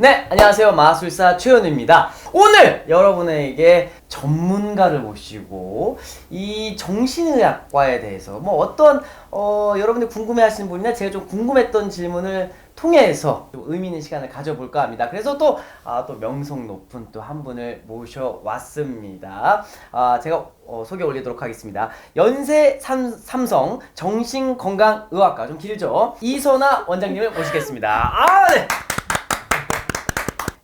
네, 안녕하세요. 마술사 최현우입니다. 오늘 여러분에게 전문가를 모시고 이 정신의학과에 대해서 뭐 어떤 어, 여러분들 궁금해하시는 분이나 제가 좀 궁금했던 질문을 통해서 좀 의미 있는 시간을 가져볼까 합니다. 그래서 또, 아, 또 명성 높은 또 한 분을 모셔왔습니다. 아, 제가 어, 소개 올리도록 하겠습니다. 연세 삼, 삼성 정신건강의학과 좀 길죠? 이선아 원장님을 모시겠습니다. 아, 네.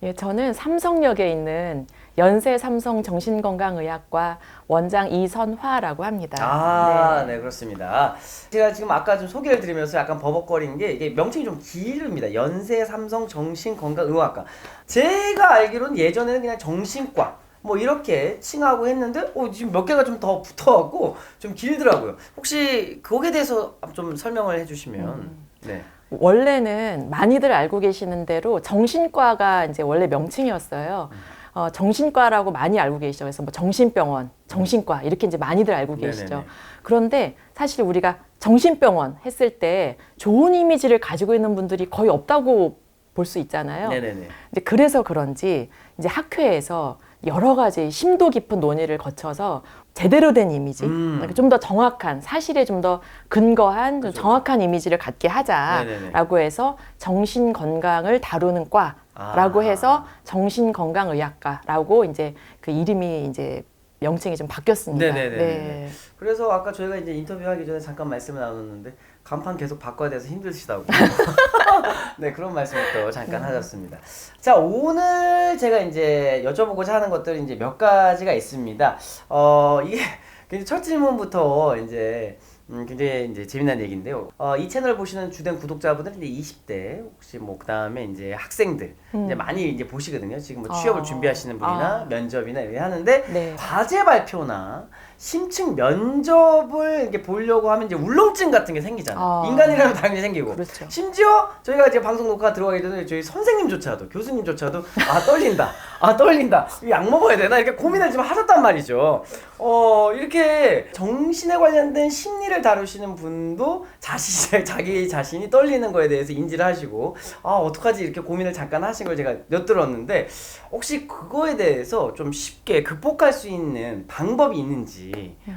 예, 저는 삼성역에 있는 연세 삼성 정신건강의학과 원장 이선화라고 합니다. 아, 네. 그렇습니다. 제가 지금 아까 좀 소개를 드리면서 약간 버벅거린 게 이게 명칭이 좀 길입니다. 연세 삼성 정신건강의학과. 제가 알기로는 예전에는 그냥 정신과 뭐 이렇게 칭하고 했는데 어, 지금 몇 개가 좀 더 붙어갖고 좀 길더라고요. 혹시 거기에 대해서 좀 설명을 해주시면 네. 원래는 많이들 알고 계시는 대로 정신과가 이제 원래 명칭이었어요. 어, 정신과라고 많이 알고 계시죠. 그래서 뭐 정신병원, 정신과 이렇게 이제 많이들 알고 계시죠. 네네네. 그런데 사실 우리가 정신병원 했을 때 좋은 이미지를 가지고 있는 분들이 거의 없다고 볼 수 있잖아요. 네네네. 이제 그래서 그런지 이제 학회에서 여러 가지 심도 깊은 논의를 거쳐서 제대로 된 이미지, 음. 좀더 정확한 사실에 좀 더 근거한 좀 그죠. 정확한 이미지를 갖게 네네네. 하자라고 해서 정신 건강을 다루는 과라고 아. 해서 정신 건강 의학과라고 이제 그 이름이 이제 명칭이 좀 바뀌었습니다. 네네네네. 네. 그래서 아까 저희가 이제 인터뷰하기 전에 잠깐 말씀을 나눴는데 간판 계속 바꿔야 돼서 힘드시다고. 네 그런 말씀을 또 잠깐 하셨습니다. 자 오늘 제가 이제 여쭤보고자 하는 것들이 이제 몇 가지가 있습니다. 어 이게 굉장히 첫 질문부터 이제 음, 굉장히 이제 재미난 얘기인데요. 어, 이 채널 보시는 주된 구독자분들은 이제 20대 혹시 뭐 그다음에 이제 학생들 이제 많이 이제 보시거든요. 지금 뭐 취업을 아. 준비하시는 분이나 아. 면접이나 이렇게 하는데 네. 과제 발표나 심층 면접을 이렇게 보려고 하면 이제 울렁증 같은 게 생기잖아요. 아. 인간이라면 당연히 생기고. 그렇죠. 심지어 저희가 이제 방송 녹화 들어가기 전에 저희 선생님조차도 교수님조차도 아 떨린다, 아 떨린다, 이약 먹어야 되나 이렇게 고민을 좀 하셨단 말이죠. 어 이렇게 정신에 관련된 심리를 다루시는 분도 자신 자기 자신이 떨리는 거에 대해서 인지를 하시고 아 어떡하지 이렇게 고민을 잠깐 하신 걸 제가 엿들었는데 혹시 그거에 대해서 좀 쉽게 극복할 수 있는 방법이 있는지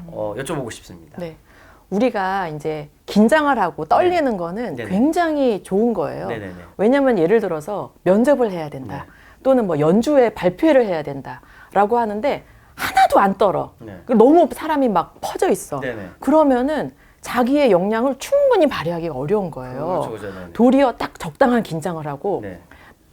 어, 여쭤보고 싶습니다. 네. 우리가 이제 긴장을 하고 떨리는 거는 네네. 굉장히 좋은 거예요. 네네네. 왜냐면 예를 들어서 면접을 해야 된다. 또는 뭐 연주회 발표를 해야 된다. 라고 하는데 하나도 안 떨어. 네. 너무 사람이 막 퍼져 있어. 네네. 그러면은 자기의 역량을 충분히 발휘하기가 어려운 거예요. 그렇죠, 그렇죠. 도리어 딱 적당한 긴장을 하고 네.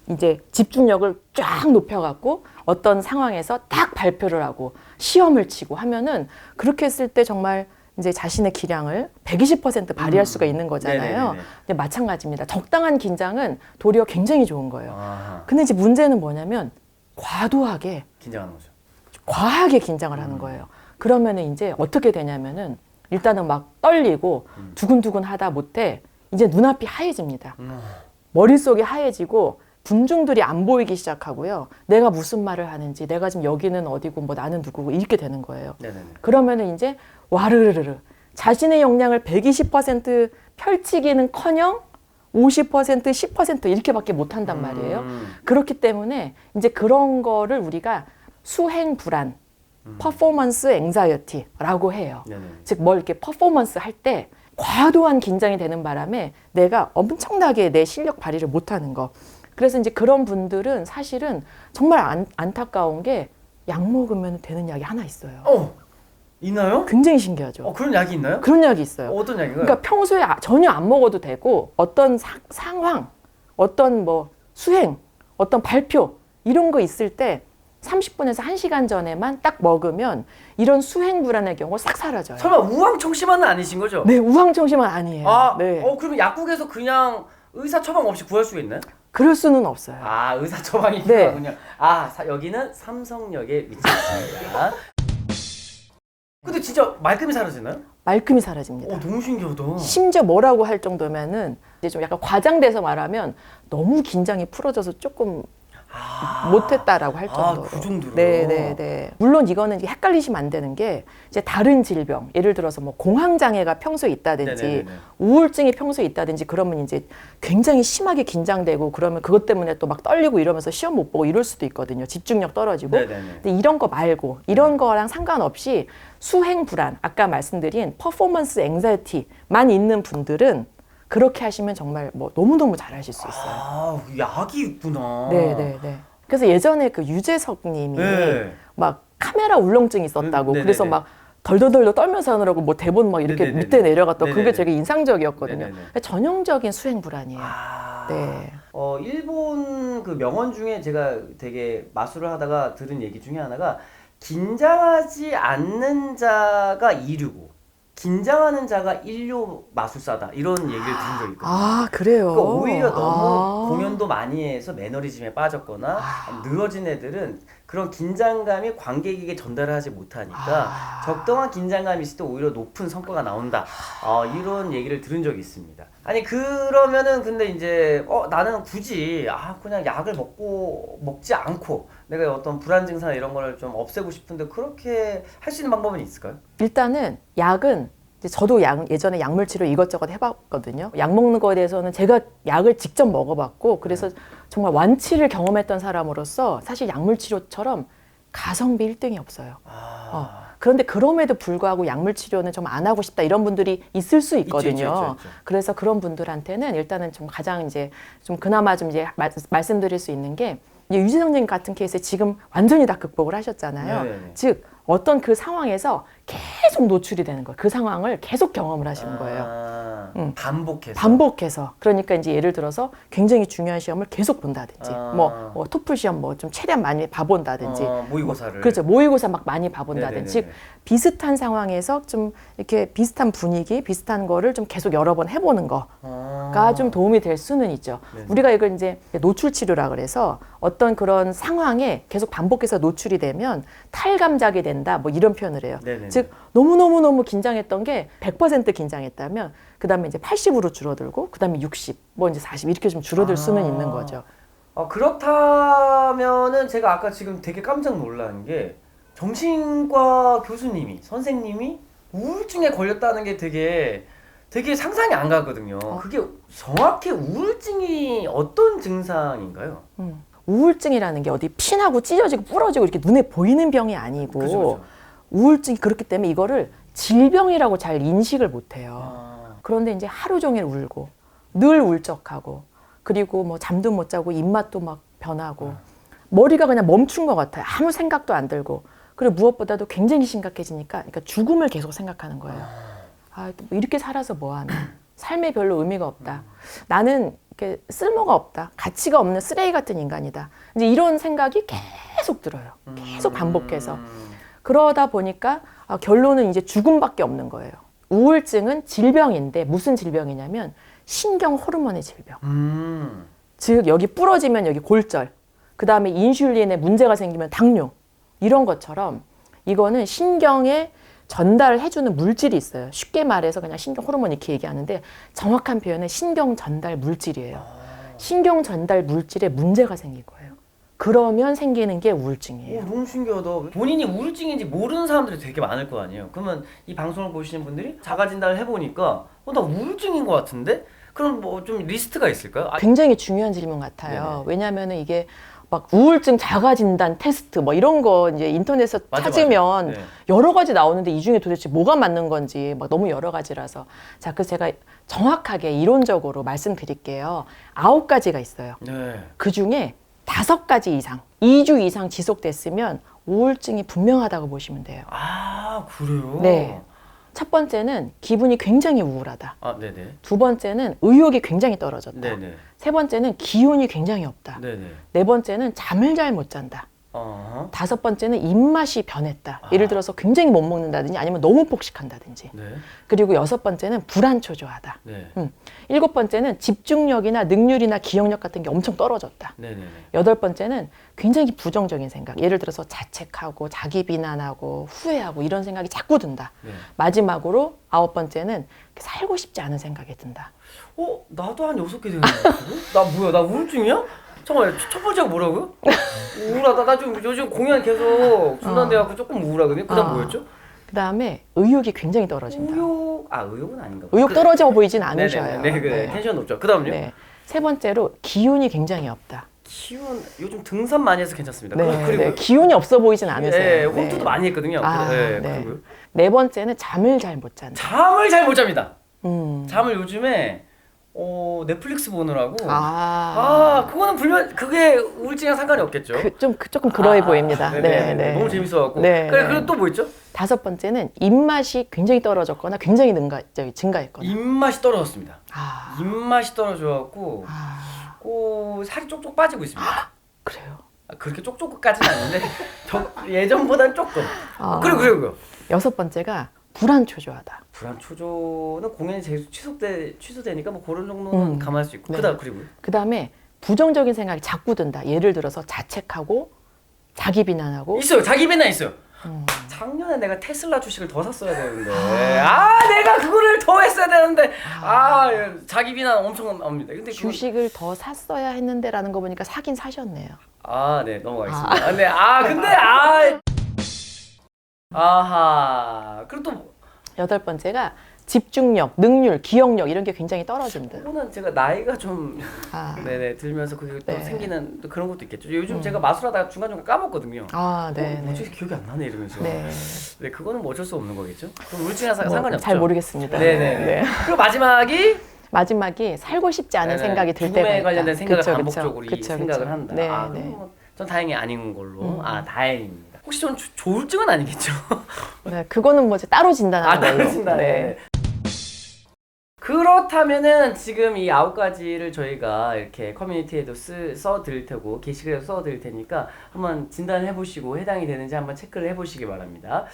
이제 집중력을 쫙 높여갖고 어떤 상황에서 딱 발표를 하고 시험을 치고 하면은 그렇게 했을 때 정말 이제 자신의 기량을 120% 발휘할 음. 수가 있는 거잖아요. 근데 마찬가지입니다. 적당한 긴장은 도리어 굉장히 좋은 거예요. 아하. 근데 이제 문제는 뭐냐면 과도하게 긴장하는 거죠. 과하게 긴장을 하는 거예요. 그러면은 이제 어떻게 되냐면은 일단은 막 떨리고 두근두근 하다 못해 이제 눈앞이 하얘집니다. 음. 머릿속이 하얘지고 군중들이 안 보이기 시작하고요. 내가 무슨 말을 하는지, 내가 지금 여기는 어디고 뭐 나는 누구고 이렇게 되는 거예요. 네네네. 그러면은 이제 와르르르 자신의 역량을 120% 펼치기는 커녕 50% 10% 이렇게밖에 못 한단 말이에요. 음. 그렇기 때문에 이제 그런 거를 우리가 수행 불안, 퍼포먼스 앵자이어티라고 해요. 네네. 즉뭘 이렇게 퍼포먼스 할 때 과도한 긴장이 되는 바람에 내가 엄청나게 내 실력 발휘를 못 하는 거. 그래서 이제 그런 분들은 사실은 정말 안, 안타까운 게 약 먹으면 되는 약이 하나 있어요. 어 있나요? 굉장히 신기하죠. 어 그런 약이 있나요? 그런 약이 있어요. 어, 어떤 약인가요? 그러니까 평소에 아- 전혀 안 먹어도 되고 어떤 사- 상황, 어떤 뭐 수행, 어떤 발표 이런 거 있을 때 30분에서 1시간 전에만 딱 먹으면 이런 수행 불안의 경우 싹 사라져요. 설마 우황청심환은 아니신 거죠? 네, 우황청심은 아니에요. 아, 네. 어 그러면 약국에서 그냥 의사 처방 없이 구할 수 있나요? 그럴 수는 없어요. 아 의사 처방이 네. 필요하군요. 아 사- 여기는 삼성역에 위치해 있습니다. 근데 진짜 말끔히 사라지나요? 말끔히 사라집니다. 어 너무 신기하다. 심지어 뭐라고 할 정도면은 이제 좀 약간 과장돼서 말하면 너무 긴장이 풀어져서 조금 아. 못했다라고 할 아, 정도로. 그 정도로요? 네, 네, 네. 물론 이거는 이제 헷갈리시면 안 되는 게 이제 다른 질병, 예를 들어서 뭐 공황 장애가 평소에 있다든지 네네네네. 우울증이 평소에 있다든지 그러면 이제 굉장히 심하게 긴장되고 그러면 그것 때문에 또 막 떨리고 이러면서 시험 못 보고 이럴 수도 있거든요. 집중력 떨어지고. 네네네. 근데 이런 거 말고 이런 거랑 상관없이 수행 불안, 아까 말씀드린 퍼포먼스 앵자이티만 있는 분들은 그렇게 하시면 정말 뭐 너무너무 잘하실 수 있어요. 아, 약이 있구나. 네, 네, 네. 그래서 예전에 그 유재석 님이 네. 막 카메라 울렁증이 있었다고 음, 네네네. 그래서 막 덜덜덜 떨면서 하느라고 뭐 대본 막 이렇게 네네네네. 밑에 내려갔다 그게 네네네. 되게 인상적이었거든요. 네네네. 전형적인 수행 불안이에요. 아. 네. 어, 일본 그 명언 중에 제가 되게 마술을 하다가 들은 얘기 중에 하나가 긴장하지 않는 자가 이류고 긴장하는 자가 인류 마술사다 이런 얘기를 들은 적이 있거든요. 아 그래요. 그러니까 오히려 너무 아. 공연도 많이 해서 매너리즘에 빠졌거나 늘어진 애들은 그런 긴장감이 관객에게 전달을 하지 못하니까 아. 적당한 긴장감이 있을 때 오히려 높은 성과가 나온다. 어, 이런 얘기를 들은 적이 있습니다. 아니 그러면은 근데 이제 어 나는 굳이 아 그냥 약을 먹고 먹지 않고 내가 어떤 불안 증상 이런 거를 좀 없애고 싶은데 그렇게 할 수 있는 방법은 있을까요? 일단은 약은 저도 약, 예전에 약물 치료 이것저것 해봤거든요. 약 먹는 거에 대해서는 제가 약을 직접 먹어봤고 그래서 정말 완치를 경험했던 사람으로서 사실 약물 치료처럼 가성비 1등이 없어요. 아, 어. 그런데 그럼에도 불구하고 약물 치료는 좀 안 하고 싶다 이런 분들이 있을 수 있거든요. 있죠, 있죠, 있죠, 있죠. 그래서 그런 분들한테는 일단은 좀 가장 이제 좀 그나마 좀 이제 말, 말씀드릴 수 있는 게 이제 유재석님 같은 케이스에 지금 완전히 다 극복을 하셨잖아요. 네네네. 즉 어떤 그 상황에서 계속 노출이 되는 거예요. 그 상황을 계속 경험을 하시는 거예요. 아, 음. 반복해서 반복해서 그러니까 이제 예를 들어서 굉장히 중요한 시험을 계속 본다든지 아. 뭐, 뭐 토플 시험 뭐 좀 최대한 많이 봐본다든지 어, 모의고사를 그렇죠 모의고사 막 많이 봐본다든지 네네네네. 즉 비슷한 상황에서 좀 이렇게 비슷한 분위기 비슷한 거를 좀 계속 여러 번 해보는 거가 아. 좀 도움이 될 수는 있죠 네네. 우리가 이걸 이제 노출 치료라 그래서 어떤 그런 상황에 계속 반복해서 노출이 되면 탈감작이 된다 뭐 이런 표현을 해요 네네네. 즉 너무 너무 너무 긴장했던 게 100% 긴장했다면 그 다음에 이제 80으로 줄어들고 그 다음에 60, 뭐 이제 40 이렇게 좀 줄어들 수는 아. 있는 거죠. 어, 그렇다면은 제가 아까 지금 되게 깜짝 놀란 게 정신과 교수님이 선생님이 우울증에 걸렸다는 게 되게 되게 상상이 안 가거든요. 그게 정확히 우울증이 어떤 증상인가요? 음. 우울증이라는 게 어디 피나고 찢어지고 부러지고 이렇게 눈에 보이는 병이 아니고 그죠, 그죠. 우울증이 그렇기 때문에 이거를 질병이라고 잘 인식을 못 해요. 아, 그런데 이제 하루 종일 울고 늘 울적하고 그리고 뭐 잠도 못 자고 입맛도 막 변하고 머리가 그냥 멈춘 것 같아요. 아무 생각도 안 들고 그리고 무엇보다도 굉장히 심각해지니까 그러니까 죽음을 계속 생각하는 거예요. 아, 뭐 이렇게 살아서 뭐하나. 삶에 별로 의미가 없다. 나는 이렇게 쓸모가 없다. 가치가 없는 쓰레기 같은 인간이다. 이제 이런 생각이 계속 들어요. 계속 반복해서. 음, 그러다 보니까 아, 결론은 이제 죽음밖에 없는 거예요. 우울증은 질병인데 무슨 질병이냐면 신경 호르몬의 질병. 음. 즉 여기 부러지면 여기 골절, 그 다음에 인슐린에 문제가 생기면 당뇨 이런 것처럼 이거는 신경에 전달을 해주는 물질이 있어요. 쉽게 말해서 그냥 신경 호르몬 이렇게 얘기하는데 정확한 표현은 신경 전달 물질이에요. 신경 전달 물질에 문제가 생긴 거예요. 그러면 생기는 게 우울증이에요. 오, 너무 신기하다. 본인이 우울증인지 모르는 사람들이 되게 많을 거 아니에요. 그러면 이 방송을 보시는 분들이 자가 진단을 해보니까 어, 나 우울증인 것 같은데? 그럼 뭐 좀 리스트가 있을까요? 아, 굉장히 중요한 질문 같아요. 네네. 왜냐하면은 이게 막 우울증 자가 진단 테스트 뭐 이런 거 이제 인터넷에서 맞아, 찾으면 맞아. 네. 여러 가지 나오는데 이 중에 도대체 뭐가 맞는 건지 막 너무 여러 가지라서 자 그래서 제가 정확하게 이론적으로 말씀드릴게요. 아홉 가지가 있어요. 네. 그 중에 다섯 가지 이상, 2주 이상 지속됐으면 우울증이 분명하다고 보시면 돼요. 아 그래요? 네. 첫 번째는 기분이 굉장히 우울하다. 아 네네. 두 번째는 의욕이 굉장히 떨어졌다. 네네. 세 번째는 기운이 굉장히 없다. 네네. 네 번째는 잠을 잘 못 잔다. 어. 다섯 번째는 입맛이 변했다. 아. 예를 들어서 굉장히 못 먹는다든지 아니면 너무 폭식한다든지. 네. 그리고 여섯 번째는 불안초조하다. 네. 음. 일곱 번째는 집중력이나 능률이나 기억력 같은 게 엄청 떨어졌다. 네네네. 여덟 번째는 굉장히 부정적인 생각. 예를 들어서 자책하고 자기 비난하고 후회하고 이런 생각이 자꾸 든다. 네. 마지막으로 아홉 번째는 살고 싶지 않은 생각이 든다. 어 나도 한 여섯 개 되는 거 같은데? 나 뭐야? 나 우울증이야? 잠깐만 첫 번째가 뭐라고요? 우울하다. 나좀 요즘 공연 계속 중단돼갖고 조금 우울하거든요. 그다음 어. 뭐였죠? 그 다음에 의욕이 굉장히 떨어진다. 의욕 아 의욕은 아닌가? 의욕 그- 떨어져 보이진. 않으셔요. 네, 그래 텐션 높죠. 그다음요? 네. 세 번째로 기운이 굉장히 없다. 기운 요즘 등산 많이 해서 괜찮습니다. 네, 그- 그리고 네, 기운이 없어 보이진 네, 않으세요. 홈트도 네. 많이 했거든요. 아, 네, 네. 그리고요. 네 번째는 잠을 잘 못 잔다. 잠을 잘 못 잡니다. 음. 잠을 요즘에 어, 넷플릭스 보느라고 아, 아, 그거는 불면 그게 우울증이랑 상관이 없겠죠. 그, 좀 그- 조금 그러해 아, 보입니다. 네네네. 네, 네. 너무 재밌어갖고. 네, 그래 네. 그리고 또 뭐 있죠? 다섯 번째는 입맛이 굉장히 떨어졌거나 굉장히 능가, 저기 증가했거나. 입맛이 떨어졌습니다. 아, 입맛이 떨어져갖고 아, 고 살이 쪽쪽 빠지고 있습니다. 그래요. 아, 그렇게 쪽쪽까지는 아닌데 저, 예전보단 조금. 아. 그리고 그리고 여섯 번째가 불안 초조하다. 불안 초조는 공연이 계속 취소돼 취소되니까 뭐 그런 정도는 음. 감안할 수 있고 네. 그다음 그리고 그 다음에 부정적인 생각이 자꾸 든다. 예를 들어서 자책하고 자기 비난하고 있어요 자기 비난 있어요. 음. 작년에 내가 테슬라 주식을 더 샀어야 되는데 아 내가 그거를 더 했어야 되는데 아 예, 자기 비난 엄청 옵니다. 근데 주식을 더 샀어야 했는데라는 거 보니까 사긴 사셨네요. 아, 네, 넘어가겠습니다. 아, 네, 아, 근데, 아. 아하. 그리고 또, 뭐- 여덟 번째가 집중력, 능률, 기억력 이런 게 굉장히 떨어진다. 그거는 제가 나이가 좀, 아, 네네, 들면서 그게 또 네. 생기는 또 그런 것도 있겠죠. 요즘 제가 마술하다가 중간 중간 까먹거든요. 아, 네, 어, 네. 뭐지? 기억이 안 나네, 이러면서. 네. 네. 그거는 뭐 어쩔 수 없는 거겠죠. 그럼 우울증이랑 상- 뭐, 상관이 없죠. 잘 모르겠습니다. 네네. 네. 그리고 마지막이 마지막이 살고 싶지 않은 네네, 생각이 들 죽음에 때가 있다. 관련된 생각을 그쵸, 그쵸. 반복적으로 이 그쵸, 생각을 그쵸. 한다. 네, 아, 네. 그럼 뭐, 전 다행히 아닌 걸로. 음. 아, 다행입니다. 혹시 전 조- 조울증은 아니겠죠? 네, 그거는 뭐 이제 따로 진단하는 아, 걸로. 따르신다. 네. 그렇다면은 지금 이 아홉 가지를 저희가 이렇게 커뮤니티에도 쓰, 써드릴 테고 게시글에도 써드릴 테니까 한번 진단해 보시고 해당이 되는지 한번 체크를 해 보시기 바랍니다.